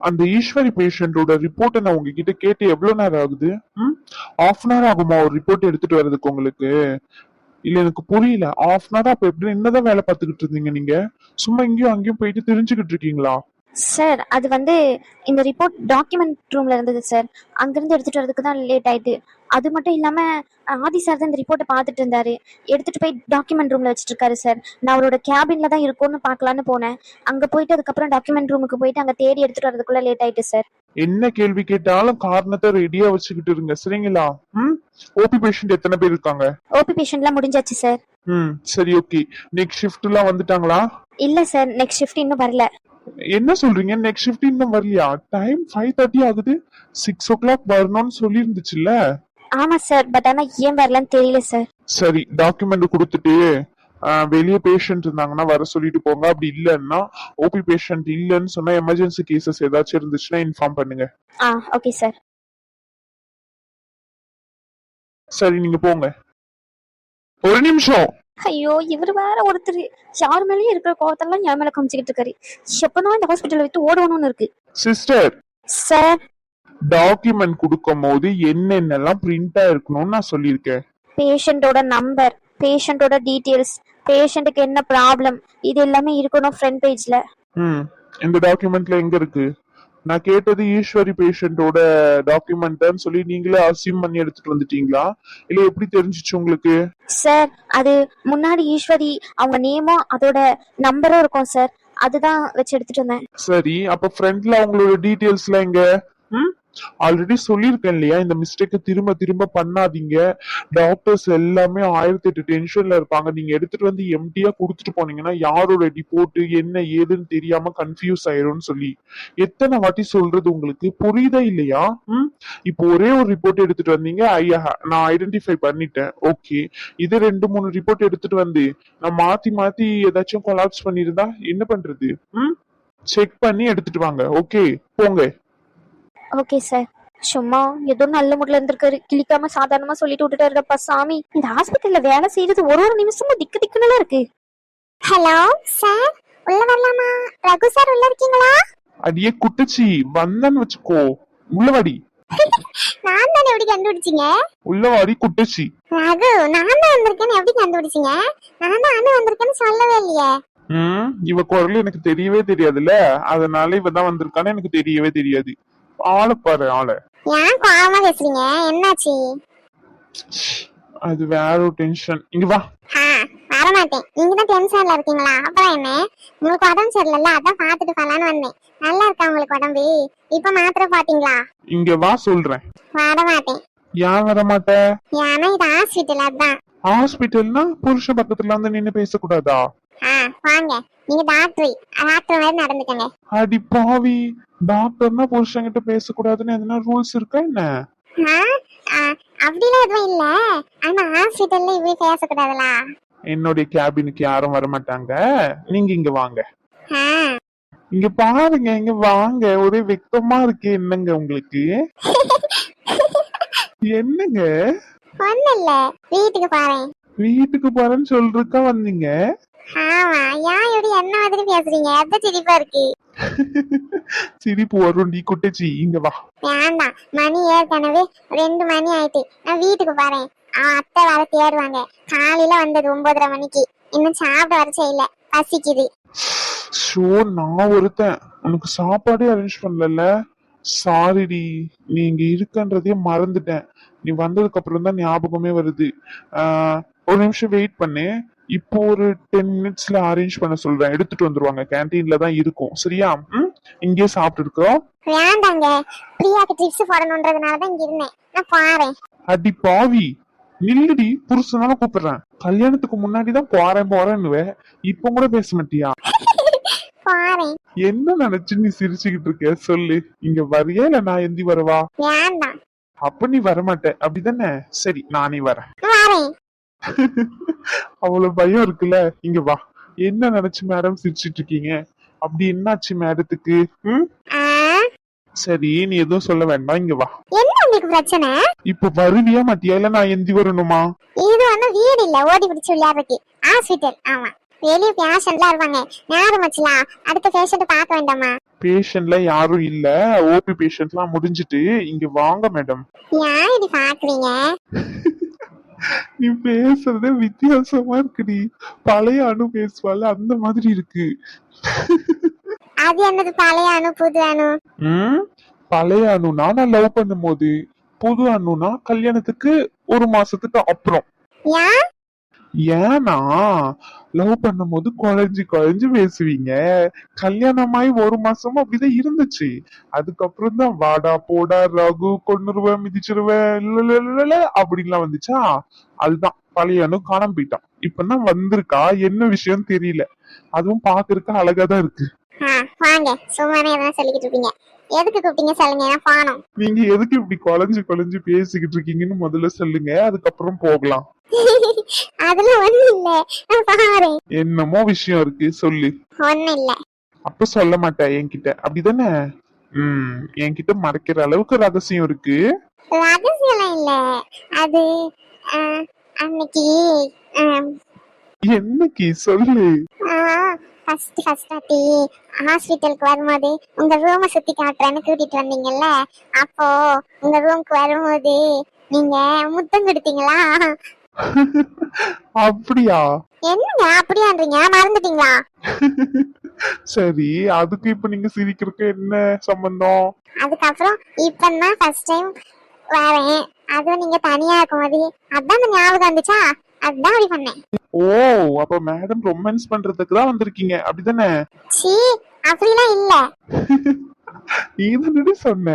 அந்த ஈஸ்வரி பேஷண்டோட ரிப்போர்ட்டை நான் உங்ககிட்ட கேட்டு எவ்வளவு நேரம் ஆகுது? ம்? ஆஃப் அன் ஹவர் ஆகுமா ஒரு ரிப்போர்ட் எடுத்துட்டு வர்றதுக்கு உங்களுக்கு? இல்ல எனக்கு புரியல. ஆஃப் அன் ஹவர் அப்ப எப்படி என்னதான் வேலை பார்த்துக்கிட்டு இருந்தீங்க நீங்க? சும்மா இங்கேயும் அங்கேயும் போயிட்டு தெரிஞ்சுக்கிட்டு இருக்கீங்களா? சார் அது வந்து இந்த ரிப்போர்ட் டாக்குமெண்ட் ரூம்ல இருந்தது சார் அங்கிருந்து எடுத்துட்டு வரதுக்கு தான் லேட் ஆயிட்டு. அது மட்டும் இல்லாம ஆதி சார் தான் இந்த ரிப்போர்ட்டை பார்த்துட்டு இருந்தாரு. எடுத்துட்டு போய் டாக்குமெண்ட் ரூம்ல வச்சிட்டு இருக்காரு சார் நான் அவரோட கேபின்ல தான் இருக்கும்னு பார்க்கலான்னு போனேன். அங்க போயிட்டு அதுக்கப்புறம் டாக்குமெண்ட் ரூமுக்கு போயிட்டு அங்க தேடி எடுத்துட்டு வரதுக்குள்ள லேட் ஆயிட்டு சார் என்ன கேள்வி கேட்டாலும் காரணத்தை ரெடியா வச்சுக்கிட்டு இருங்க சரிங்களா? ம்? ஓபி பேஷண்ட் எத்தனை பேர் இருக்காங்க? ஓபி பேஷண்ட்லாம் முடிஞ்சாச்சு சார் ம் சரி ஓகே நெக்ஸ்ட் ஷிஃப்ட் எல்லாம் வந்துட்டாங்களா? இல்ல சார் நெக்ஸ்ட் ஷிஃப்ட் இன்னும் வரல. என்ன சொல்றீங்க? நெக்ஸ்ட் ஷிஃப்ட் இன்னும் வரலையா? டைம் ஃபைவ் தேர்ட்டி ஆகுது. சிக்ஸ் ஓ கிளாக் வரணும்னு சொல்லி இருந்துச்சுல்ல ஆமா சார் பட் ஆனா ஏன் வரலன்னு தெரியல சார் சரி டாக்குமெண்ட் கொடுத்துட்டு வெளியே பேஷண்ட் இருந்தாங்கன்னா வர சொல்லிட்டு போங்க. அப்படி இல்லைன்னா ஓபி பேஷண்ட் இல்லைன்னு சொன்னா எமர்ஜென்சி கேசஸ் ஏதாச்சும் இருந்துச்சுன்னா இன்ஃபார்ம் பண்ணுங்க. ஆ ஓகே சார் சரி நீங்க போங்க. ஒரு நிமிஷம். ஐயோ இவர் வேற ஒருத்தர். யார் மேலேயும் இருக்கிற கோவத்தெல்லாம் என் மேல காமிச்சுக்கிட்டு இருக்காரு. எப்பதான் இந்த ஹாஸ்பிட்டலை விட்டு ஓடணும்னு இருக்கு. சிஸ்டர் சார் டாக்குமெண்ட் கொடுக்கும் போது என்னென்னலாம் பிரிண்டா இருக்கணும்னு நான் சொல்லியிருக்கேன். பேஷண்டோட நம்பர் பேஷண்டோட டீட்டெயில்ஸ் பேஷண்ட்டுக்கு என்ன ப்ராப்ளம் இது எல்லாமே இருக்கணும் ஃப்ரண்ட் பேஜ்ல ம் இந்த டாக்குமெண்ட்ல எங்க இருக்கு? நான் கேட்டது ஈஸ்வரி பேஷண்டோட டாக்குமெண்ட்னு சொல்லி நீங்களே அசியூம் பண்ணி எடுத்துட்டு வந்துட்டீங்களா? இல்ல எப்படி தெரிஞ்சிச்சு உங்களுக்கு? சார் அது முன்னாடி ஈஸ்வரி அவங்க நேமும் அதோட நம்பரும் இருக்கும் சார் அதுதான் வச்சு எடுத்துட்டு வந்தேன். சரி அப்ப ஃப்ரண்ட்ல அவங்களோட டீடைல்ஸ்லாம் எங்க? ம்? ஆல்ரெடி சொல்லியிருக்கேன் இல்லையா? இந்த மிஸ்டேக்கை திரும்ப திரும்ப பண்ணாதீங்க. டாக்டர்ஸ் எல்லாமே ஆயிரத்தி எட்டு டென்ஷன்ல இருப்பாங்க. நீங்க எடுத்துட்டு வந்து எம்டியா கொடுத்துட்டு போனீங்கன்னா யாரோட ரிப்போர்ட் என்ன ஏதுன்னு தெரியாம கன்ஃபியூஸ் ஆயிரும்னு சொல்லி. எத்தனை வாட்டி சொல்றது உங்களுக்கு? புரியுதா இல்லையா? ம்? இப்போ ஒரே ஒரு ரிப்போர்ட் எடுத்துட்டு வந்தீங்க. ஐயா uh, நான் ஐடென்டிஃபை பண்ணிட்டேன். ஓகே இது ரெண்டு மூணு ரிப்போர்ட் எடுத்துட்டு வந்து நான் மாத்தி மாத்தி ஏதாச்சும் கொலாப்ஸ் பண்ணிருந்தா என்ன பண்றது? ம்? செக் பண்ணி எடுத்துட்டு வாங்க. ஓகே போங்க. Okay sir. சும்மா ஏதோ நல்ல முட்ல இருந்திருக்காரு. கிளிக்காம சாதாரணமா சொல்லிட்டு விட்டுட்டாருடப்பா சாமி. இந்த ஹாஸ்பிட்டல்ல வேலை செய்யறது ஒரு ஒரு நிமிஷமும் திக்கு திக்குன்னு இருக்கு. Hello sir. உள்ள வரலாமா? ரகு சார் உள்ள இருக்கீங்களா? அடியே குட்டச்சி வந்தன்னு வச்சுக்கோ. உள்ளவாடி நான் தானே எப்படி கண்டுபிடிச்சீங்க? உள்ளவாடி குட்டச்சி. ரகு நான் தான் வந்திருக்கேன்னு எப்படி கண்டுபிடிச்சீங்க? நான் தான் வந்திருக்கேன்னு சொல்லவே இல்லையே. ம் இவ குரல் எனக்கு தெரியவே தெரியாதுல்ல. அதனால இவ தான் வந்திருக்கான்னு எனக்கு தெரியவே தெரியாது. ஆளை பாரு ஆளை. ஏன் கோவமா பேசுறீங்க? என்னாச்சு? அது வேற ஒரு டென்ஷன் இங்க வா. வரமாட்டேன். நீங்க தான் டென்ஷன்ல இருக்கீங்களா? அப்புறம் என்ன? உங்களுக்கு உடம்பு சரியில்லைல்ல? அதான் பாத்துட்டு போலான்னு வந்தேன். நல்லா இருக்கா உங்களுக்கு உடம்பு? இப்ப மாத்திரை பாத்தீங்களா இங்க வா சொல்றேன். வரமாட்டேன். ஏன் வர மாட்ட ஏன்னா இது ஹாஸ்பிட்டல் அதான். ஹாஸ்பிட்டல்னா புருஷன் பக்கத்துல வந்து நின்னு பேசக்கூடாதா? ஆ வாங்க. நீங்க டாக்டர் டாக்டர் மாதிரி நடந்துக்கங்க. அடி பாவி டாக்டர்னா புருஷன்கிட்ட பேசக்கூடாதுன்னு எதனா ரூல்ஸ் இருக்கா என்ன? ஆ, ஆ, அப்படிலாம் எதுவும் இல்ல. ஆனா ஹாஸ்பிட்டல்ல இப்படி பேசக்கூடாதுல? என்னுடைய கேபினுக்கு யாரும் வர மாட்டாங்க நீங்க இங்க வாங்க. இங்க பாருங்க இங்க வாங்க. ஒரே வெக்கமா இருக்கு. என்னங்க உங்களுக்கு? என்னங்க? ஒண்ணும் இல்ல. வீட்டுக்கு பாறேன். வீட்டுக்கு போறேன்னு சொல்றதுக்கா வந்தீங்க? ஆமா ஏன் இப்படி என்ன மாதிரி பேசுறீங்க? எந்த சிரிப்பா இருக்கு? சிரிப்பு வரும் நீ குட்டச்சி. இங்க வா. வேண்டாம் மணி ஏற்கனவே ரெண்டு மணி ஆயிட்டு. நான் வீட்டுக்கு போறேன். அவன் அத்தை வர தேடுவாங்க. காலையில வந்தது ஒன்பதரை மணிக்கு. இன்னும் சாப்பிட வர செய்யல. பசிக்குது. ஷோ நான் ஒருத்தன். உனக்கு சாப்பாடே அரேஞ்ச் பண்ணல சாரிடி நீ இங்க இருக்கன்றதே மறந்துட்டேன். நீ வந்ததுக்கு அப்புறம் தான் ஞாபகமே வருது. ஆஹ், ஒரு நிமிஷம் வெயிட் பண்ணு. இப்போ ஒரு டென் மினிட்ஸ்ல அரேஞ்ச் பண்ண சொல்றேன். எடுத்துட்டு வந்துருவாங்க. கேன்டீன்ல தான் இருக்கும். சரியா? ம்? இங்கேயே சாப்பிட்டு இருக்கோம். வேண்டாங்க. பிரியாக்கு ட்ரிப்ஸ் போடணுன்றதுனாலதான் இங்க இருந்தேன். நான் பாறேன். அடி பாவி. நில்லுடி. புருஷனால கூப்பிடுறேன். கல்யாணத்துக்கு முன்னாடி தான் போறேன் போறேன்னுவே. இப்போ கூட பேச மாட்டியா? பாறேன். என்ன நினைச்சு நீ சிரிச்சுக்கிட்டு இருக்க? சொல்லு. இங்க வரியா இல்ல நான் எந்தி வரவா? வேண்டாம். அப்ப நீ வரமாட்ட. அப்படிதானே? சரி நானே வாரேன். அவ்வளவு பயம் இருக்குல்ல? இங்க வா. என்ன நினைச்சு மேடம் சிரிச்சிட்டு இருக்கீங்க? அப்படி என்னாச்சு மேடத்துக்கு சரி நீ எதுவும் சொல்ல வேண்டாம். இங்க வா. என்ன உங்களுக்கு பிரச்சனை? இப்ப வருவியா மாட்டியா? இல்ல நான் எந்தி வரணுமா? இது வந்து வீடு இல்ல. ஓடி பிடிச்சு விளையாடுறதுக்கு. ஹாஸ்பிட்டல் ஆமா. வெளியே பேஷண்ட்லாம் இருப்பாங்க. ஞாபகம் வச்சுலாம் அடுத்த பேஷண்ட் பார்க்க வேண்டாமா? பேஷண்ட்ல யாரும் இல்ல. ஓபி பேஷண்ட்லாம் முடிஞ்சிட்டு இங்க வாங்க மேடம் ஏன் இப்படி பாக்குறீங்க நீ பேசுறதே வித்தியாசமா இருக்குடி பழைய அணு பேசுவாள் அந்த மாதிரி இருக்கு. அது என்னது பழைய அணு புது அணு ம்? பழைய அணுனா நான் லவ் பண்ணும்போது புது அணுனா கல்யாணத்துக்கு ஒரு மாசத்துக்கு அப்புறம். ஏன்? ஏன்னா லவ் பண்ணும்போது குழஞ்சு குழஞ்சு பேசுவீங்க. கல்யாணமாயி ஒரு மாசமா அப்படிதான் இருந்துச்சு. அதுக்கப்புறம் தான் வாடா போடா ரகு கொன்னுருவேன் மிதிச்சிருவேன் அப்படின்லாம் வந்துச்சா? அதுதான். பழைய அணு காணாம போயிட்டான். இப்பதான் வந்திருக்கா? என்ன விஷயம் தெரியல. அதுவும் பாக்குறதுக்கு அழகா தான் இருக்கு. ஆ, வாங்க. சும்மானே எதனா சொல்லிக்கிட்டு இருப்பீங்க. எதுக்கு கூப்பிட்டீங்க சொல்லுங்க. நான் பானம் நீங்க எதுக்கு இப்படி குழஞ்சு குழஞ்சு பேசிக்கிட்டு இருக்கீங்கன்னு முதல்ல சொல்லுங்க. அதுக்கப்புறம் போகலாம். அதுல ஒண்ணு இல்ல. நான் பாரு என்னமோ விஷயம் இருக்கு சொல்லு. ஒண்ணு இல்ல. அப்ப சொல்ல மாட்டேன் என்கிட்ட. அப்படிதானே? ம் என்கிட்ட மறைக்கிற அளவுக்கு ரகசியம் இருக்கு. ரகசியம் இல்ல. அது அன்னைக்கு என்னைக்கு? சொல்லு. ஃபர்ஸ்ட் ஃபர்ஸ்ட் ஆட்டி ஹாஸ்பிட்டலுக்கு வரும்போது உங்க ரூமை சுத்தி காட்டுறேன்னு கூட்டிட்டு வந்தீங்கல்ல? அப்போ உங்க ரூமுக்கு வரும்போது நீங்க முத்தம் கொடுத்தீங்களா? அப்படியா? என்னங்க அப்படியான்றீங்க? மறந்துட்டீங்களா? சரி அதுக்கு இப்ப நீங்க சிரிக்கிறதுக்கு என்ன சம்பந்தம்? அதுக்கப்புறம் இப்பதான் ஃபர்ஸ்ட் டைம் வரேன். அதுவும் நீங்க தனியா இருக்கும்போது அதான் அந்த ஞாபகம் வந்துச்சா? அதுதான் அப்படி பண்ணேன். ஓ அப்ப மேடம் ரொமான்ஸ் பண்றதுக்கு தான் வந்திருக்கீங்க. அப்படிதானே? சீ அப்படிலாம் இல்ல. நீ தானடி சொன்ன?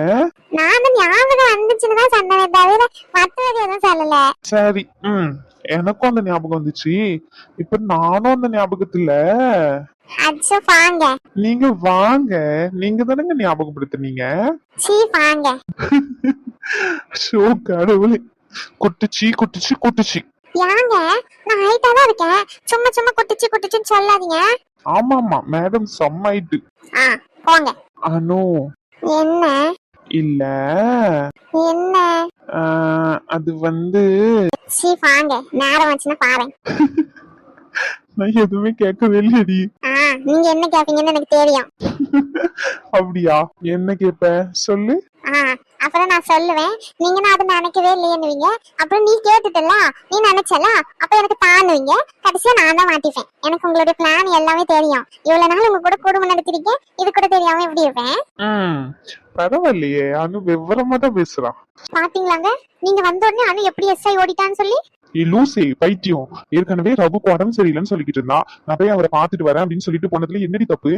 நான் ஞாபகம் வந்துச்சுன்னு தான் சொன்னேன் தவிர மத்தது எதுவும் சொல்லல. சரி ம். எனக்கும் அந்த ஞாபகம் வந்துச்சு. இப்ப நானும் அந்த ஞாபகத்துல. அச்சோ வாங்க. நீங்க வாங்க. நீங்க தானங்க ஞாபகப்படுத்துனீங்க? சீ வாங்க. ஷோ கடவுளே. குட்டுச்சி குட்டுச்சி குட்டுச்சி. ஏங்க நான் ஹைட்டா தான் இருக்கேன். சும்மா சும்மா குட்டிச்சு குட்டிச்சுன்னு சொல்லாதீங்க. ஆமா ஆமா மேடம் செம்மாயிட்டு. ஆ போங்க. அனு. என்ன? இல்ல. என்ன? அது வந்து சீ வாங்க. நேரம் நான் எதுவுமே கேட்கவே இல்லையடி ஆ நீங்க என்ன கேப்பீங்கன்னு எனக்கு தெரியும். அப்படியா? என்ன கேப்ப? சொல்லு. ஆ அப்புறம் நான் சொல்லுவேன். நீங்க நான் அதை நினைக்கவே இல்லையேன்னுவீங்க. அப்புறம் நீ கேட்டுட்டல நீ நினைச்சல அப்ப எனக்கு தானுவீங்க கடைசியா நான் தான் மாட்டிப்பேன். எனக்கு உங்களுடைய பிளான் எல்லாமே தெரியும். இவ்வளவு நாள் உங்க கூட குடும்பம் நடத்திருக்கேன். இது கூட தெரியாம எப்படி இருப்பேன்? பரவாயில்லையே. அனு விவரமா தான் பேசுறான். பாத்தீங்களாங்க? நீங்க வந்த உடனே அனு எப்படி எஸ்ஐ ஓடிட்டான்னு சொல்லி? ஏ லூசே பைத்தியம். ஏற்கனவே ரகுக்கு உடம்பு சரியில்லைன்னு சொல்லிக்கிட்டு இருந்தா. நான் போய் அவரை பாத்துட்டு வரேன் அப்படின்னு சொல்லிட்டு போனதுல என்னடி தப்பு?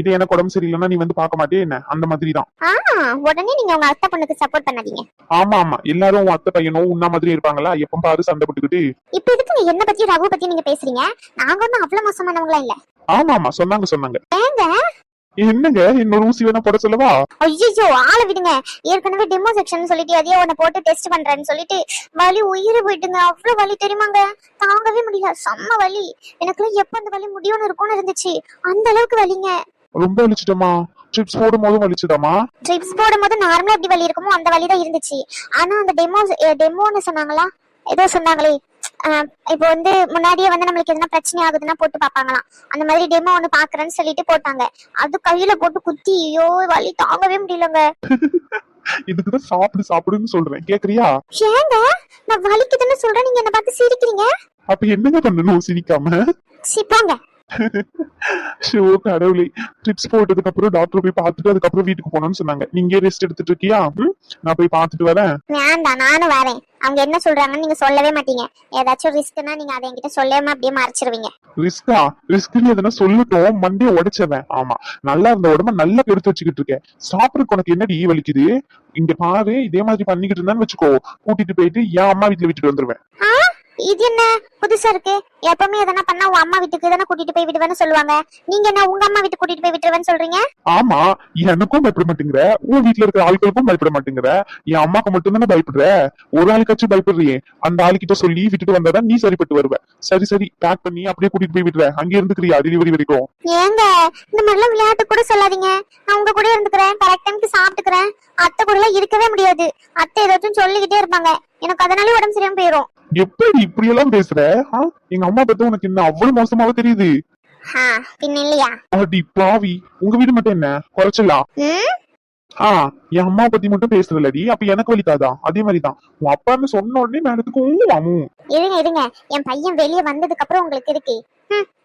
இது எனக்கு உடம்பு சரியில்லைன்னா நீ வந்து பார்க்க மாட்டே என்ன? அந்த மாதிரி தான் உடனே நீங்க உங்க அத்தை பொண்ணுக்கு சப்போர்ட் பண்ணாதீங்க. ஆமா ஆமா. எல்லாரும் உன் அத்தை பையனும் உன்ன மாதிரி இருப்பாங்களா? எப்ப பாரு சண்டை போட்டுக்கிட்டு. இப்ப எதுக்கு நீங்க என்ன பத்தி ரகு பத்தி நீங்க பேசுறீங்க? நாங்க ஒன்னும் அவ்வளவு மோசமானவங்களா இல்ல? ஆமா ஆமா. சொன்னாங்க சொன்னாங்க. ஏங்க? என்னங்க? இன்னொரு ஊசி வேணா போட சொல்லவா? ஐயோ ஆளை விடுங்க. ஏற்கனவே டெமோ செக்ஷன் சொல்லிட்டு அதையே உன்னை போட்டு டெஸ்ட் பண்றேன்னு சொல்லிட்டு வலி உயிரை போயிட்டுங்க. அவ்வளவு வலி தெரியுமாங்க? தாங்கவே முடியல. செம்ம வலி. எனக்கு எப்ப அந்த வலி முடியும்னு இருக்கும்னு இருந்துச்சு. அந்த அளவுக்கு வலிங்க. ரொம்ப வலிச்சிட்டமா ட்ரிப்ஸ் போடும் போதும் வலிச்சுதாமா ட்ரிப்ஸ் போடும்போது நார்மலா எப்படி வலி இருக்குமோ அந்த வலி தான் இருந்துச்சு. ஆனா அந்த டெமோ டெமோன்னு சொன்னாங்களா? ஏதோ சொன்னாங்களே. இப்போ வந்து முன்னாடியே வந்து நம்மளுக்கு எதனா பிரச்சனை ஆகுதுன்னா போட்டு பார்ப்பாங்களாம் அந்த மாதிரி டெமோ ஒன்று பாக்குறேன்னு சொல்லிட்டு போட்டாங்க. அது கையில போட்டு குத்தி ஐயோ வலி தாங்கவே முடியலங்க. இதுக்குதான் சாப்பிடு சாப்பிடுன்னு சொல்றேன். கேக்குறியா? ஏங்க நான் வலிக்குதுன்னு சொல்றேன். நீங்க என்ன பார்த்து சிரிக்கிறீங்க? அப்ப என்னங்க பண்ணணும்? சிரிக்காம? சி போங்க. ஷோ கடவுளே. ட்ரிப்ஸ் போட்டதுக்கு அப்புறம் டாக்டர் போய் பார்த்துட்டு அதுக்கப்புறம் வீட்டுக்கு போகணும்னு சொன்னாங்க. நீங்க ரெஸ்ட் எடுத்துட்டு இருக்கியா? நான் போய் பார்த்துட்டு வரேன். வேண்டாம் நானும் வரேன். அவங்க என்ன சொல்றாங்கன்னு நீங்க சொல்லவே மாட்டீங்க. ஏதாச்சும் ரிஸ்க்னா நீங்க அதை என்கிட்ட சொல்லாம அப்படியே மறைச்சிருவீங்க. ரிஸ்கா ரிஸ்க்னு எதனா சொல்லட்டும். மண்டிய உடைச்சவன். ஆமா. நல்லா இருந்த உடம்ப நல்லா கெடுத்து வச்சுக்கிட்டு இருக்கேன். சாப்பிடறதுக்கு உனக்கு என்னடி வலிக்குது? இங்க பாரு இதே மாதிரி பண்ணிக்கிட்டு இருந்தான்னு வச்சுக்கோ. கூட்டிட்டு போயிட்டு என் அம்மா வீட்டுல விட்டுட்டு வந்துருவேன். இது என்ன? புதுசா இருக்கு. எப்பவுமே எதனா பண்ணா உன் அம்மா வீட்டுக்கு தானே கூட்டிட்டு போய் விடுவேன்னு சொல்லுவாங்க. நீங்க என்ன உங்க அம்மா வீட்டுக்கு கூட்டிட்டு போய் விட்டுருவேன்னு சொல்றீங்க? ஆமா எனக்கும் பயப்பட மாட்டேங்கிற. உன் வீட்டுல இருக்கிற ஆட்களுக்கும் பயப்பட மாட்டேங்கிற. என் அம்மாக்கு மட்டும் தானே பயப்படுற? ஒரு ஆளுக்காச்சும் பயப்படுறியே. அந்த ஆளுகிட்ட சொல்லி விட்டுட்டு வந்தாதான் நீ சரிப்பட்டு வருவ. சரி சரி பேக் பண்ணி அப்படியே கூட்டிட்டு போய் விடுற அங்கே இருந்துக்கிறியா டெலிவரி வரைக்கும்? ஏங்க இந்த மாதிரிலாம் விளையாட்டு கூட சொல்லாதீங்க. நான் உங்க கூட இருந்துக்கிறேன். கரெக்ட் டைம்க்கு சாப்பிட்டுக்கிறேன். அத்தை கூட எல்லாம் இருக்கவே முடியாது. அத்தை ஏதாச்சும் சொல்லிக்கிட்டே இருப்பாங்க. எனக்கு அதனாலே உடம்பு சரியாம போயிரும். எப்படி இப்படி எல்லாம் பேசுற? எங்க அம்மா பத்தி உனக்கு என்ன அவ்வளவு மோசமாவே தெரியுது? பின்ன இல்லையா? அடி பாவி. உங்க வீடு மட்டும் என்ன? குறைச்சலாம் ம்? ஆ என் அம்மா பத்தி மட்டும் பேசுறலடி அப்ப எனக்கு வலிக்காதா? அதே மாதிரிதான். உன் அப்பான்னு சொன்ன உடனே மேடத்துக்கு ஊவாமும் இருங்க இருங்க. என் பையன் வெளியே வந்ததுக்கு அப்புறம் உங்களுக்கு இருக்கு.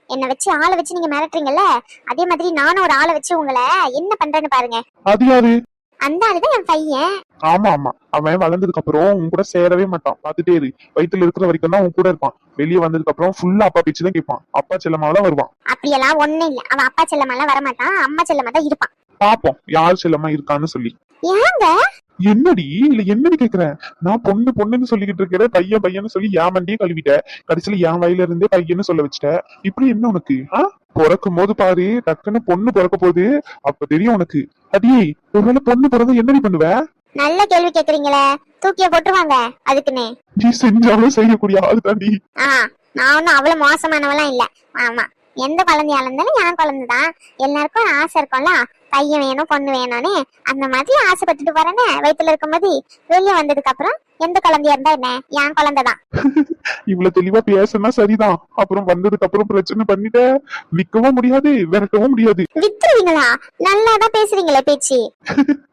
என்னை வச்சு ஆளை வச்சு நீங்க மிரட்டுறீங்கல்ல? அதே மாதிரி நானும் ஒரு ஆளை வச்சு உங்களை என்ன பண்றேன்னு பாருங்க. அது யாரு? அந்த ஆளுதான் என் பையன். ஆமா ஆமா. அவன் வளர்ந்ததுக்கு அப்புறம் உன் கூட சேரவே மாட்டான். பாத்துட்டே இரு. வயித்துல இருக்கிற வரைக்கும் தான் உன் கூட இருப்பான். வெளியே வந்ததுக்கு அப்புறம் ஃபுல்லா அப்பா பேச்சு தான் கேட்பான். அப்பா செல்லமாவெல்லாம் வருவான். அப்படியெல்லாம் ஒண்ணும் இல்ல. அவன் அப்பா செல்லமெல்லாம் வரமாட்டான். அம்மா செல்லமா தான் இருப்பான். பாப்போம். யார் செல்லமா இருக்கான்னு சொல்லி. ஏங்க? என்னடி? இல்ல என்னடி கேக்குறேன்? நான் பொண்ணு பொண்ணுன்னு சொல்லிக்கிட்டு இருக்கிற பையன் பையன்னு சொல்லி என் வண்டியே கழுவிட்ட. கடைசியில என் வயல இருந்தே பையன்னு சொல்ல வச்சுட்ட. இப்படி என்ன உனக்கு? ஆ? பிறக்கும் போது பாரு டக்குன்னு பொண்ணு பிறக்க போகுது. அப்ப தெரியும் உனக்கு. அடியே ஒருவேளை பொண்ணு பிறந்தா என்னடி பண்ணுவ? நல்ல கேள்வி கேக்குறீங்களே. தூக்கிய போட்டுருவாங்க அதுக்குன்னு. நீ செஞ்சாலும் செய்யக்கூடிய ஆளு தாண்டி. ஆ நான் ஒன்னும் அவ்வளவு மோசமானவெல்லாம் இல்ல. ஆமா எந்த குழந்தையா இருந்தாலும் என் குழந்தைதான். எல்லாருக்கும் ஆசை இருக்கும்ல. பையன் வேணும் பொண்ணு வேணும்னு. அந்த மாதிரி ஆசைப்பட்டுட்டு வரேன்னு வயித்துல இருக்கும்போது. வெளியே வந்ததுக்கு அப்புறம் எந்த குழந்தையா இருந்தா என்ன? என் குழந்தைதான். இவ்வளவு தெளிவா பேசினா சரிதான். அப்புறம் வந்ததுக்கு அப்புறம் பிரச்சனை பண்ணிட்ட நிக்கவும் முடியாது விரட்டவும் முடியாது. வித்துருவீங்களா? நல்லாதான் பேசுறீங்களே பேச்சு.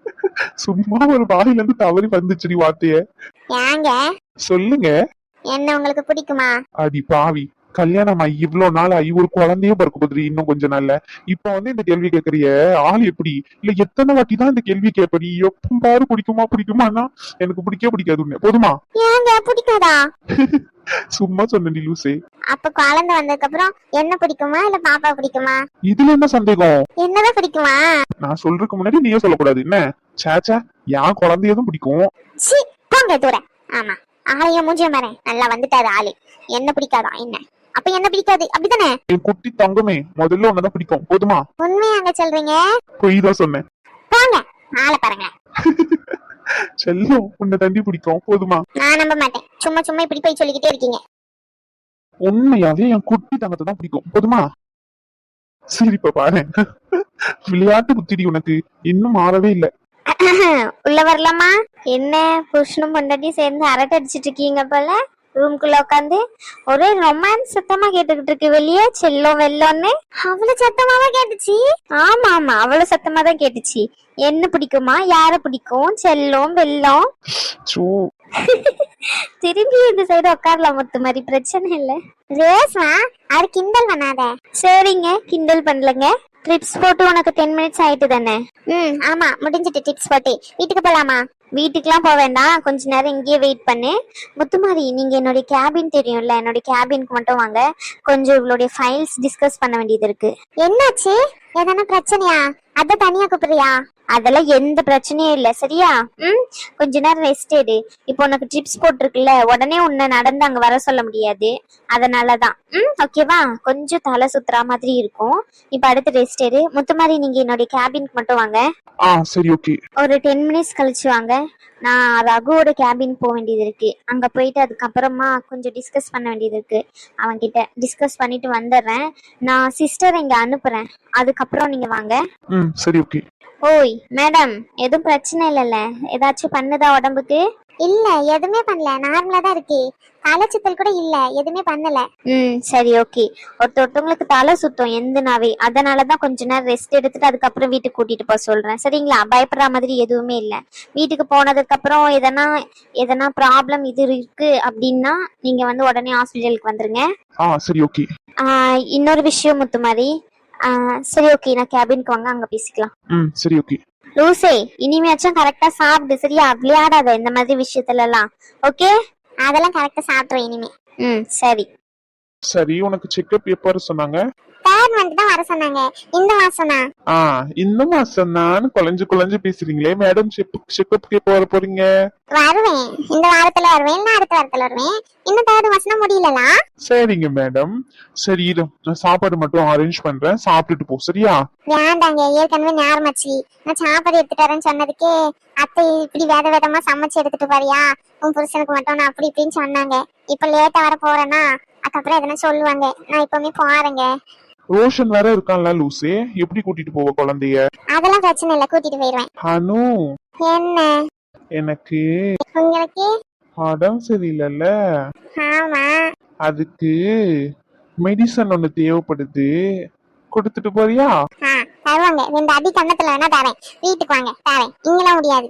சும்மா ஒரு வாயில இருந்து தவறி வந்துச்சுடி வார்த்தைய. ஏங்க? சொல்லுங்க. என்ன உங்களுக்கு பிடிக்குமா? அடி பாவி. கல்யாணம் ஆகி இவ்வளவு நாள் ஆகி ஒரு குழந்தையே பிறக்க போகுது இன்னும் கொஞ்ச நாள்ல. இப்ப வந்து இந்த கேள்வி கேக்குறிய ஆள் எப்படி? இல்ல எத்தனை வாட்டி தான் இந்த கேள்வி கேட்படி எப்ப பாரு பிடிக்குமா பிடிக்குமான்னா எனக்கு பிடிக்கவே பிடிக்காது உன்னை. போதுமா? ஏங்க பிடிக்காதா? சும்மா சொன்னடி லூசே. அப்ப குழந்தை வந்ததுக்கு அப்புறம் என்ன பிடிக்குமா இல்ல பாப்பா பிடிக்குமா? இதுல என்ன சந்தேகம்? என்னதான் பிடிக்குமா? நான் சொல்றதுக்கு முன்னாடி நீயே சொல்லக்கூடாது. என்ன? சேச்சா என் குழந்தையதும் பிடிக்கும். சி போங்க தூர. ஆமா ஆளையும் மூஞ்சிய மாறேன் நல்லா வந்துட்டாரு ஆளு. என்ன பிடிக்காதா என்ன? அப்ப என்ன பிடிக்காது? அப்படித்தானே? என் குட்டி தங்கமே முதல்ல உன்னதான் பிடிக்கும். போதுமா? உண்மையாங்க சொல்றீங்க? பொய் தான் சொன்னேன். போங்க ஆளை பாருங்க. செல்லம் உன்னை தண்டி பிடிக்கும். போதுமா? நான் நம்ப மாட்டேன். சும்மா சும்மா இப்படி போய் சொல்லிக்கிட்டே இருக்கீங்க. உண்மையாவே என் குட்டி தங்கத்தை தான் பிடிக்கும். போதுமா? சரி இப்ப பாரு. விளையாட்டு புத்திடி உனக்கு இன்னும் மாறவே இல்ல. உள்ள வரலாமா? என்ன? புருஷனும் பொண்டாட்டி சேர்ந்து அரட்டை அடிச்சிட்டு இருக்கீங்க போல? ரூம்குள்ள உட்காந்து ஒரே ரொமான்ஸ் சத்தமா கேட்டுக்கிட்டு இருக்கு வெளியே செல்லம் வெள்ளம்னு அவ்வளவு சத்தமாவா கேட்டுச்சு? ஆமா ஆமா அவ்வளவு சத்தமா தான் கேட்டுச்சு. என்ன பிடிக்குமா? யார பிடிக்கும்? செல்லம் வெள்ளம் திரும்பி இந்த சைடு உட்காரலாம் மொத்த மாதிரி. பிரச்சனை இல்ல. ரேஸ்மா அது கிண்டல் பண்ணாத? சரிங்க கிண்டல் பண்ணலங்க. ட்ரிப்ஸ் போட்டு உனக்கு டென் மினிட்ஸ் ஆயிட்டு தானே? ம் ஆமா முடிஞ்சிட்டு டிப்ஸ் போட்டு. வீட்டுக்கு போலாமா? வீட்டுக்குலாம் போக வேண்டாம். கொஞ்ச நேரம் இங்கேயே வெயிட் பண்ணு. முத்துமாரி நீங்க என்னுடைய கேபின் தெரியும்ல? என்னுடைய கேபினுக்கு மட்டும் வாங்க. கொஞ்சம் இவளுடைய ஃபைல்ஸ் டிஸ்கஸ் பண்ண வேண்டியது இருக்கு. என்னாச்சு? எதனா பிரச்சனையா? அத தனியா கூப்பிடுறியா? அதெல்லாம் எந்த பிரச்சனையும் இல்ல. சரியா? ம். கொஞ்ச நேரம் ரெஸ்ட் எடு. இப்போ உனக்கு ட்ரிப்ஸ் போட்டிருக்குல்ல உடனே உன்னை நடந்து அங்க வர சொல்ல முடியாது. அதனாலதான். ம். ஓகேவா கொஞ்சம் தலை சுத்துற மாதிரி இருக்கும். இப்போ அடுத்து ரெஸ்ட் எடு. முத்துமாரி நீங்க என்னுடைய கேபினுக்கு மட்டும் வாங்க. ஆ சரி ஓகே ஒரு டென் மினிட்ஸ் கழிச்சு வாங்க. நான் ரகுவோட கேபின் போக வேண்டியது இருக்கு. அங்க போயிட்டு அதுக்கப்புறமா கொஞ்சம் டிஸ்கஸ் பண்ண வேண்டியது இருக்கு. அவன்கிட்ட டிஸ்கஸ் பண்ணிட்டு வந்துடுறேன். நான் சிஸ்டர் இங்க அனுப்புறேன். அதுக்கப்புறம் நீங்க வாங்க. ம் சரி ஓகே ஓய் மேடம் எதுவும் பிரச்சனை இல்லைல்ல. ஏதாச்சும் பண்ணுதா உடம்புக்கு? இல்ல எதுவுமே பண்ணல. நார்மலா தான் இருக்கு. தலைச்சுத்தல் கூட இல்ல. எதுவுமே பண்ணல. ம் சரி ஓகே. ஒருத்த ஒருத்தவங்களுக்கு தலை சுத்தம் எந்தனாவே. அதனால தான் கொஞ்ச நேரம் ரெஸ்ட் எடுத்துட்டு அதுக்கப்புறம் வீட்டுக்கு கூட்டிட்டு போக சொல்றேன். சரிங்களா? பயப்படுற மாதிரி எதுவுமே இல்லை. வீட்டுக்கு போனதுக்கு அப்புறம் எதனா எதனா ப்ராப்ளம் இது இருக்கு அப்படின்னா நீங்க வந்து உடனே ஹாஸ்பிட்டலுக்கு வந்துருங்க. ஆ சரி ஓகே. இன்னொரு விஷயம் முத்துமாரி. சரி ஓகே நான் கேபினுக்கு வாங்க அங்க பேசிக்கலாம். ம் சரி ஓகே லூசே இனிமேச்சும் கரெக்டா சாப்பிடு சரியா? விளையாடாத இந்த மாதிரி விஷயத்துல எல்லாம் ஓகே அதெல்லாம் கரெக்டா சாப்பிட்டுருவேன் இனிமே. ம் சரி. சரி உனக்கு செக்கப் எப்போ சொன்னாங்க? தேர்ட் மந்த் தான் வர சொன்னாங்க. இந்த மாசம் தான். ஆ இந்த மாசம் தான் குழஞ்சு குழஞ்சு பேசுறீங்களே மேடம் செக்கப் எப்போ வர போறீங்க? வருவேன். இந்த வாரத்துல வருவேன் இல்ல அடுத்த வாரத்துல வருவேன். இன்னும் தேர்ட் மாசம் முடியலலா? சரிங்க மேடம் சரி இரு. நான் சாப்பாடு மட்டும் அரேஞ்ச் பண்றேன். சாப்பிட்டுட்டு போ சரியா? வேண்டாங்க ஏற்கனவே நேரமாச்சு. நான் சாப்பாடு எடுத்துட்டு வரேன்னு சொன்னதுக்கே அத்தை இப்படி வேத வேதமா சமைச்சு எடுத்துட்டு பாரியா உன் புருஷனுக்கு மட்டும் நான் அப்படி இப்படின்னு சொன்னாங்க. இப்ப லேட்டா வர போறேன்னா அதுக்கப்புறம் எதனா சொல்லுவாங்க. நான் இப்பவுமே போறேங்க. ரோஷன் வேற இருக்கான்ல லூசே. எப்படி கூட்டிட்டு போவ குழந்தைய? அதெல்லாம் பிரச்சனை இல்ல கூட்டிட்டு போயிருவேன். அனு என்ன? எனக்கு உங்களுக்கு? உடம்பு சரியில்லைல்ல. ஆமா. அதுக்கு மெடிசன் ஒண்ணு தேவைப்படுது. கொடுத்துட்டு போறியா? தருவாங்க. ரெண்டு அடி கண்ணத்துல வேணா தரேன். வீட்டுக்கு வாங்க தரேன். இங்கெல்லாம் முடியாது.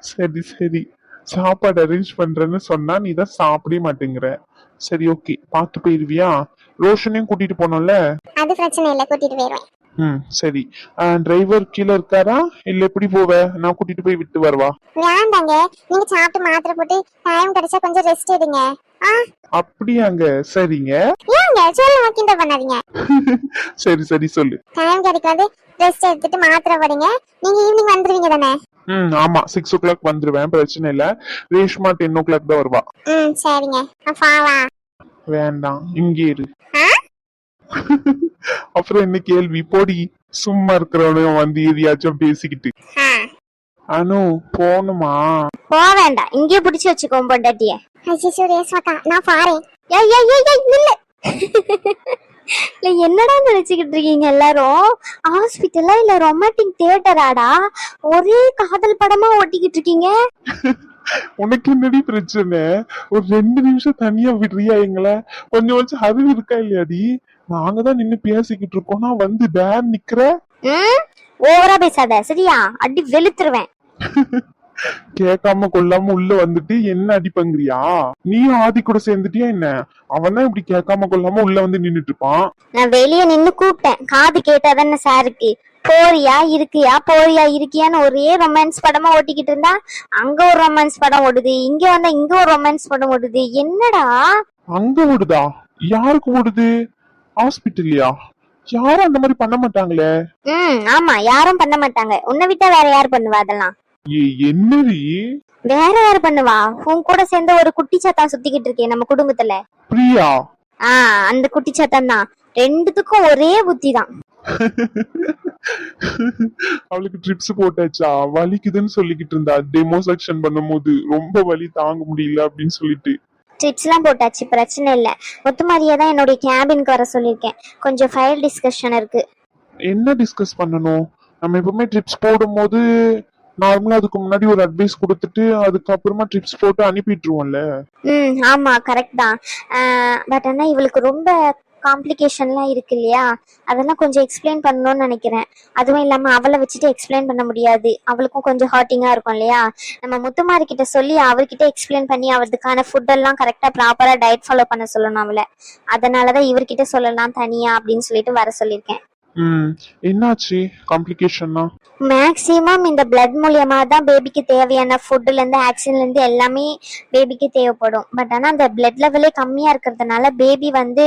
சரி சரி. சாப்பாடு அரேஞ்ச் பண்றேன்னு சொன்னா நீ தான் சாப்பிடவே மாட்டேங்கிற. சரி ஓகே பார்த்து போயிருவியா? ரோஷனையும் கூட்டிட்டு போனோம்ல? அது பிரச்சனை இல்லை கூட்டிட்டு போயிடுவேன் ம் சரி. டிரைவர் கீழே இருக்காரா? இல்ல எப்படி போவ? நான் கூட்டிட்டு போய் விட்டு வரவா? வேண்டாங்க. நீங்க சாப்பிட்டு மாத்திரை போட்டு டைம் கிடைச்சா கொஞ்சம் ரெஸ்ட் எடுங்க. ஆ? அப்படியாங்க. சரிங்க. ஏங்க சொல்லுங்க கிண்டல் பண்ணாதீங்க. சரி சரி சொல்லு. டைம் கிடைக்காது ரெஸ்ட் எடுத்துட்டு மாத்திரை போடுங்க. நீங்க ஈவினிங் வந்துருவீங்க தானே? ம் ஆமா சிக்ஸ் ஓ கிளாக் வந்துருவேன் பிரச்சனை இல்ல. ரேஷ்மா டென் ஓ கிளாக் தான் வருவா. ம் சரிங்க. அப்பாவா வேண்டாம் இங்கே இரு? அப்புறம் என்ன கேள்வி? போடி சும்மா இருக்கிறவனையும் வந்து எதையாச்சும் பேசிக்கிட்டு. அனு போகணுமா? போக வேண்டாம். இங்கேயே பிடிச்சி வச்சுக்கோ பொண்டாட்டிய. அஜிஷு ரேஸ்மாக்கா நான் பாறேன். ஏய் ஏய் ஏய் ஏய் நில்லு. இல்ல என்னடா நினைச்சுக்கிட்டு இருக்கீங்க எல்லாரும்? ஹாஸ்பிட்டலா இல்ல ரொமாட்டிக் தியேட்டராடா ஒரே காதல் படமா ஓட்டிக்கிட்டு இருக்கீங்க? உனக்கு என்னடி பிரச்சனை? ஒரு ரெண்டு நிமிஷம் தனியா விடுறியா எங்களை? கொஞ்சம் கொஞ்சம் அறிவு இருக்கா இல்லையாடி? நாங்க தான் நின்னு பேசிக்கிட்டு இருக்கோம். நான் வந்து டேர் நிக்கிற ஓவரா பேசாத. சரியா? அடி வெளுத்துருவேன். கேட்காம கொள்ளாம உள்ள வந்துட்டு என்ன அடிப்பங்கிறியா நீ ஆதி கூட சேர்ந்துட்டியா என்ன? அவன் தான் இப்படி கேட்காம கொள்ளாம உள்ள வந்து நின்னுட்டு இருப்பான். நான் வெளியே நின்னு கூப்பிட்டேன். காது கேட்டாதானே சாருக்கு போறியா இருக்கியா? போறியா இருக்கியான்னு ஒரே ரொமான்ஸ் படமா ஓட்டிக்கிட்டு இருந்தா அங்க ஒரு ரொமான்ஸ் படம் ஓடுது இங்க வந்தா இங்க ஒரு ரொமான்ஸ் படம் ஓடுது. என்னடா? அங்க ஓடுதா? யாருக்கு ஓடுது? ஹாஸ்பிட்டல்லையா? யாரும் அந்த மாதிரி பண்ண மாட்டாங்களே. ம் ஆமா யாரும் பண்ண மாட்டாங்க. உன்னை விட்டா வேற யார் பண்ணுவா அதெல்லாம்? என்னடி? வேற யார் பண்ணுவா? உன் கூட சேர்ந்த ஒரு குட்டி சாத்தான் சுத்திக்கிட்டு இருக்கேன் நம்ம குடும்பத்துல. பிரியா? ஆ அந்த குட்டி சாத்தான் தான் ரெண்டுத்துக்கும் ஒரே புத்தி தான் அவளுக்கு ட்ரிப்ஸ் போட்டாச்சா? வலிக்குதுன்னு சொல்லிக்கிட்டு இருந்தா. டெமோ செக்ஷன் பண்ணும்போது ரொம்ப வலி தாங்க முடியல அப்படின்னு சொல்லிட்டு. ட்ரிப்ஸ் எல்லாம் போட்டாச்சு பிரச்சனை இல்ல. முத்துமாரியா தான் என்னுடைய கேபினுக்கு வர சொல்லியிருக்கேன். கொஞ்சம் ஃபைல் டிஸ்கஷன் இருக்கு. என்ன டிஸ்கஸ் பண்ணணும்? நம்ம எப்பவுமே ட்ரிப்ஸ் போடும்போது நார்மலா அதுக்கு முன்னாடி ஒரு அட்வைஸ் கொடுத்துட்டு அதுக்கப்புறமா ட்ரிப்ஸ் போட்டு அனுப்பிட்டுருவோம்ல. ம் ஆமா கரெக்ட் தான். பட் ஆனா இவளுக்கு ரொம்ப காம்ப்ளிகேஷன்லாம் இருக்கு இல்லையா? அதெல்லாம் கொஞ்சம் எக்ஸ்பிளைன் பண்ணணும்னு நினைக்கிறேன். அதுவும் இல்லாம அவளை வச்சுட்டு எக்ஸ்பிளைன் பண்ண முடியாது. அவளுக்கும் கொஞ்சம் ஹார்ட்டிங்கா இருக்கும் இல்லையா? நம்ம முத்துமாரி கிட்ட சொல்லி அவர்கிட்ட எக்ஸ்பிளைன் பண்ணி அவருக்கான ஃபுட் எல்லாம் கரெக்டா ப்ராப்பரா டயட் ஃபாலோ பண்ண சொல்லணும் அவளை. அதனாலதான் இவர்கிட்ட சொல்லலாம் தனியா அப்படின்னு சொல்லிட்டு வர சொல்லியிருக்கேன். ம். என்னாச்சு? காம்ப்ளிகேஷன்னா மேக்ஸிமம் இந்த பிளட் மூலியமா தான் பேபிக்கு தேவையான ஃபுட்டுல இருந்து ஆக்சிஜன்ல இருந்து எல்லாமே பேபிக்கு தேவைப்படும். பட் ஆனா அந்த பிளட் லெவலே கம்மியா இருக்கிறதுனால பேபி வந்து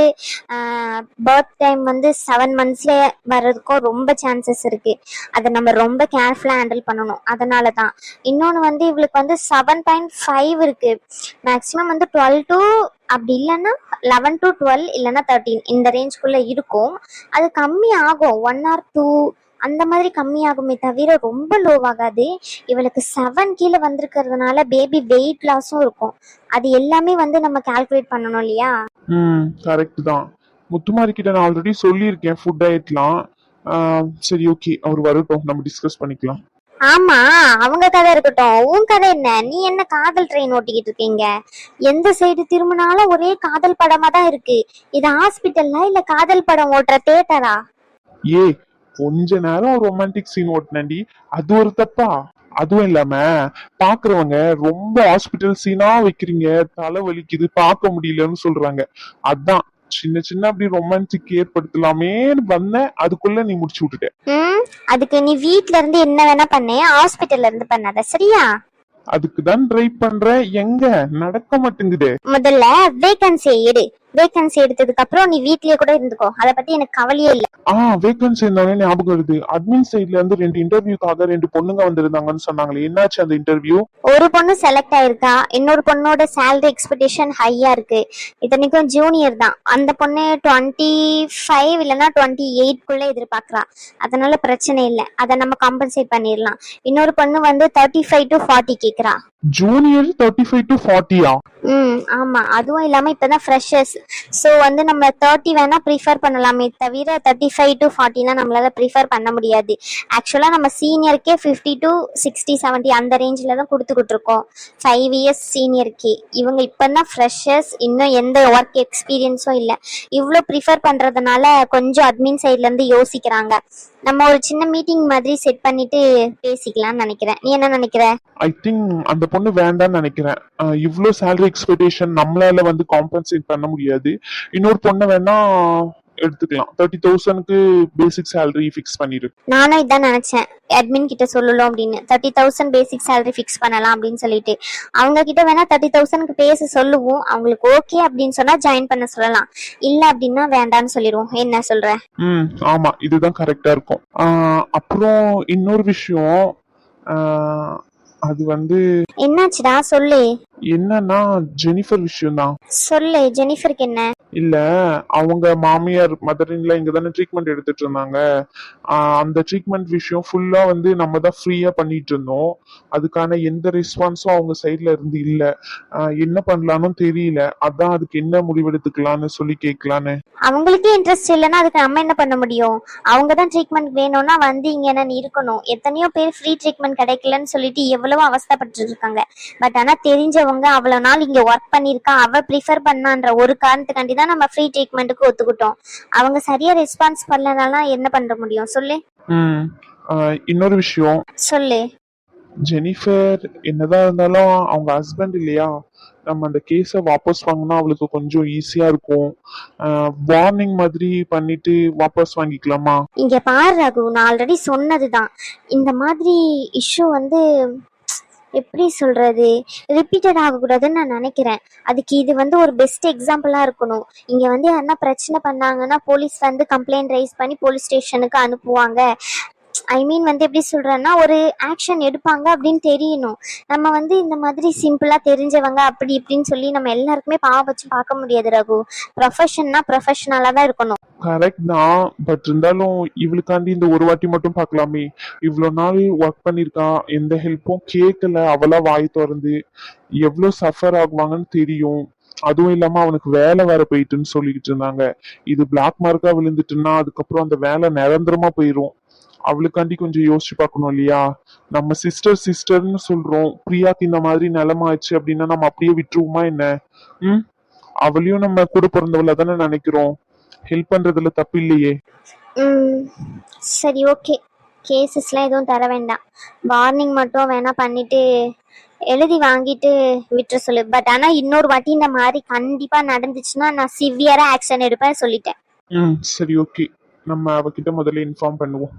பர்த் டைம் வந்து செவன் மந்த்ஸ்ல வர்றதுக்கும் ரொம்ப சான்சஸ் இருக்கு. அதை நம்ம ரொம்ப கேர்ஃபுல்லா ஹேண்டில் பண்ணணும். அதனால தான் இன்னொன்று வந்து இவளுக்கு வந்து செவன் பாயிண்ட் ஃபைவ் இருக்கு. மேக்ஸிமம் வந்து டுவெல் டு அப்படி இல்லைன்னா லெவன் டு டுவெல் இல்லைன்னா தேர்ட்டீன் இந்த ரேஞ்ச்குள்ளே இருக்கும். அது கம்மி ஆகும். ஒன் ஆர் டூ அந்த மாதிரி கம்மியாகுமே தவிர ரொம்ப லோவாகாது இவளுக்கு செவன் கீழே வந்திருக்கிறதுனால பேபி வெயிட் லாஸும் இருக்கும். அது எல்லாமே வந்து நம்ம கால்குலேட் பண்ணணும் இல்லையா? ம் கரெக்ட் தான். முத்துமாரி கிட்ட நான் ஆல்ரெடி சொல்லியிருக்கேன் ஃபுட் டயட்லாம் சரி ஓகே அவர் வரட்டும். நம்ம டிஸ்கஸ் பண்ணிக்கலாம். ஆமா அவங்க கதை இருக்கட்டும். உன் கதை என்ன? நீ என்ன காதல் ட்ரெயின் ஓட்டிக்கிட்டு இருக்கீங்க? எந்த சைடு திரும்பினாலும் ஒரே காதல் படமா தான் இருக்கு. இது ஹாஸ்பிட்டல்லா இல்ல காதல் படம் ஓட்டுற தேட்டரா ஏ கொஞ்ச நேரம் ரொமான்டிக் சீன் ஓட்டினடி அது ஒரு தப்பா? அதுவும் இல்லாம பாக்குறவங்க ரொம்ப ஹாஸ்பிட்டல் சீனா வைக்கிறீங்க. தலை வலிக்குது பார்க்க முடியலன்னு சொல்றாங்க. அதான். சின்ன சின்ன அப்படி ரொமான்டிக் ஏற்படுத்தலாமேன்னு வந்தேன். அதுக்குள்ள நீ முடிச்சு விட்டுட்ட. ம் அதுக்கு நீ வீட்ல இருந்து என்ன வேணா பண்ணு. ஹாஸ்பிட்டல்ல இருந்து பண்ணாத சரியா? அதுக்கு தான் ட்ரை பண்ற எங்க? நடக்க மாட்டேங்குதே. முதல்ல வேகன்சி எடு. வேகன்சி எடுத்ததுக்கு அப்புறம் நீ வீட்லயே கூட இருந்துக்கோ. அத பத்தி எனக்கு கவலையே இல்ல. ஆ வேகன்சி இருந்தோடனே ஞாபகம் வருது. அட்மின் சைட்ல இருந்து ரெண்டு இன்டர்வியூக்காக ரெண்டு பொண்ணுங்க வந்திருந்தாங்கன்னு சொன்னாங்களே என்னாச்சு அந்த இன்டர்வியூ ஒரு பொண்ணு செலக்ட் ஆயிருக்கா இன்னொரு பொண்ணோட சேலரி எக்ஸ்பெக்டேஷன் ஹையா இருக்கு. இத்தனைக்கும் ஜூனியர் தான். அந்த பொண்ணு டுவெண்ட்டி ஃபைவ் இல்லைன்னா டுவெண்ட்டி எயிட்குள்ள எதிர்பார்க்கறா. அதனால பிரச்சனை இல்லை. அதை நம்ம காம்பன்சேட் பண்ணிடலாம். இன்னொரு பொண்ணு வந்து தேர்ட்டி ஃபைவ் டு ஃபார்ட்டி கேக்குறா. ஜூனியர் தேர்ட்டி ஃபைவ் டு ஃபார்ட்டியா ம் ஆமா. அதுவும் இல்லாம இப்பதான் ஃப்ரெஷர்ஸ் ஸோ வந்து நம்ம தேர்ட்டி வேணா ப்ரிஃபர் பண்ணலாமே தவிர தேர்ட்டி ஃபைவ் டு ஃபார்ட்டிலாம் நம்மளால ப்ரிஃபர் பண்ண முடியாது. ஆக்சுவலாக நம்ம சீனியருக்கே ஃபிஃப்டி டு சிக்ஸ்டி செவன்ட்டி அந்த ரேஞ்சில் தான் கொடுத்துக்கிட்டுருக்கோம். ஃபைவ் இயர்ஸ் சீனியருக்கே இவங்க இப்போ தான் ஃப்ரெஷர்ஸ் இன்னும் எந்த ஒர்க் எக்ஸ்பீரியன்ஸும் இல்லை. இவ்வளோ ப்ரிஃபர் பண்ணுறதுனால கொஞ்சம் அட்மின் சைட்லேருந்து யோசிக்கிறாங்க. நம்ம ஒரு சின்ன மீட்டிங் மாதிரி செட் பண்ணிட்டு பேசிக்கலாம்னு நினைக்கிறேன். நீ என்ன நினைக்கிற? ஐ திங்க் அந்த பொண்ணு வேண்டாம்னு நினைக்கிறேன். இவ்வளோ சேலரி எக்ஸ்பெக்டேஷன் நம்மளால வந்து காம்பன்சேட் பண்ண முடியாது. இன்னொரு பொண்ணை வேணா எடுத்துக்கலாம். தேர்ட்டி தௌசண்ட்க்கு பேசிக் சேலரி ஃபிக்ஸ் பண்ணிரு. நானும் இதான் நினைச்சேன். அட்மின் கிட்ட சொல்லலாம் அப்படின்னு. Thirty thousand basic salary fix பண்ணலாம் அப்படின்னு சொல்லிட்டு. அவங்க கிட்ட வேணா தேர்ட்டி தௌசண்ட்க்கு பேச சொல்லுவோம். அவங்களுக்கு ஓகே அப்படின்னு சொன்னா ஜாயின் பண்ண சொல்லலாம். இல்ல அப்படின்னா வேண்டாம்னு சொல்லிடுவோம் என்ன சொல்ற? ம் ஆமா. இதுதான் கரெக்டா இருக்கும். அப்புறம் இன்னொரு விஷயம் அது வந்து என்னாச்சுடா? சொல்லு. என்னன்னா ஜெனிஃபர் விஷயம் தான் சொல்லு ஜெனிஃபருக்கு என்ன? இல்ல அவங்க மாமியார் மதரின்ல இங்க தானே ட்ரீட்மெண்ட் எடுத்துட்டு இருந்தாங்க. அந்த ட்ரீட்மெண்ட் விஷயம் ஃபுல்லா வந்து நம்ம தான் ஃப்ரீயா பண்ணிட்டு இருந்தோம். அதுக்கான எந்த ரெஸ்பான்ஸும் அவங்க சைட்ல இருந்து இல்ல. என்ன பண்ணலாம்னு தெரியல. அதான் அதுக்கு என்ன முடிவெடுத்துக்கலாம்னு சொல்லி கேட்கலான்னு அவங்களுக்கே இன்ட்ரெஸ்ட் இல்லைன்னா அதுக்கு நம்ம என்ன பண்ண முடியும்? அவங்க தான் ட்ரீட்மெண்ட் வேணும்னா வந்து இங்க என்ன இருக்கணும். எத்தனையோ பேர் ஃப்ரீ ட்ரீட்மெண்ட் கிடைக்கலன்னு சொல்லிட்டு எவ்வளவு அவஸ்தப்பட்டு இருக்காங்க பட் ஆனா தெரிஞ்சவங்க அவ்வளவு நாள் இங்க ஒர்க் பண்ணிருக்கா அவ ப்ரிஃபர் பண்ணான்ற ஒரு காரணத்துக்காண்டி தான் நம்ம ஃப்ரீ ட்ரீட்மெண்ட்டுக்கு ஒத்துக்கிட்டோம். அவங்க சரியா ரெஸ்பான்ஸ் பண்ணலனால என்ன பண்ண முடியும்? சொல்லு. ம். இன்னொரு விஷயம். சொல்லு. ஜெனிஃபர் என்னதான் இருந்தாலும் அவங்க ஹஸ்பண்ட் இல்லையா? நம்ம அந்த கேஸை வாபஸ் வாங்கினா அவளுக்கு கொஞ்சம் ஈஸியா இருக்கும். வார்னிங் மாதிரி பண்ணிட்டு வாபஸ் வாங்கிக்கலாமா? இங்க பாரு ரகு நான் ஆல்ரெடி சொன்னதுதான். இந்த மாதிரி இஷ்யூ வந்து எப்படி சொல்றது? ரிப்பீட்டட் ஆகக்கூடாதுன்னு நான் நினைக்கிறேன். அதுக்கு இது வந்து ஒரு பெஸ்ட் எக்ஸாம்பிளாக இருக்கணும். இங்கே வந்து யாருன்னா பிரச்சனை பண்ணாங்கன்னா போலீஸ் வந்து கம்ப்ளைண்ட் ரைஸ் பண்ணி போலீஸ் ஸ்டேஷனுக்கு அனுப்புவாங்க. ஐ மீன் வந்து எப்படி சொல்கிறேன்னா ஒரு ஆக்ஷன் எடுப்பாங்க அப்படின்னு தெரியணும். நம்ம வந்து இந்த மாதிரி சிம்பிளாக தெரிஞ்சவங்க அப்படி இப்படின்னு சொல்லி நம்ம எல்லாருக்குமே பாவ வச்சு பார்க்க முடியாது ரகு. ப்ரொஃபஷன்னா ப்ரொஃபஷனலாக தான் இருக்கணும். கரெக்ட் தான். பட் இருந்தாலும் இவளுக்காண்டி இந்த ஒரு வாட்டி மட்டும் பார்க்கலாமே. இவ்வளோ நாள் ஒர்க் பண்ணியிருக்கா எந்த ஹெல்ப்பும் கேட்கல அவளா வாய் திறந்து எவ்வளோ சஃபர் ஆகுவாங்கன்னு தெரியும். அதுவும் இல்லாம அவனுக்கு வேலை வேற போயிட்டுன்னு சொல்லிக்கிட்டு இருந்தாங்க. இது பிளாக் மார்க்கா விழுந்துட்டுன்னா அதுக்கப்புறம் அந்த வேலை நிரந்தரமா போயிடும் அவளுக்காண்டி கொஞ்சம் யோசிச்சு பார்க்கணும் இல்லையா? நம்ம சிஸ்டர் சிஸ்டர்னு சொல்றோம். பிரியாக்கு இந்த மாதிரி நிலமாச்சு அப்படின்னா நம்ம அப்படியே விட்டுருவோமா என்ன? ம்? அவளையும் நம்ம கூட பிறந்தவள தானே நினைக்கிறோம். ஹெல்ப் பண்றதுல தப்பு இல்லையே. ம். சரி ஓகே கேசஸ்லாம் எதுவும் தர வேண்டாம். வார்னிங் மட்டும் வேணா பண்ணிட்டு எழுதி வாங்கிட்டு விட்டுற சொல்லு. பட் ஆனால் இன்னொரு வாட்டி இந்த மாதிரி கண்டிப்பாக நடந்துச்சுன்னா நான் சிவியராக ஆக்ஷன் எடுப்பேன் சொல்லிட்டேன். ம் சரி ஓகே நம்ம அவகிட்ட முதல்ல இன்ஃபார்ம் பண்ணுவோம்.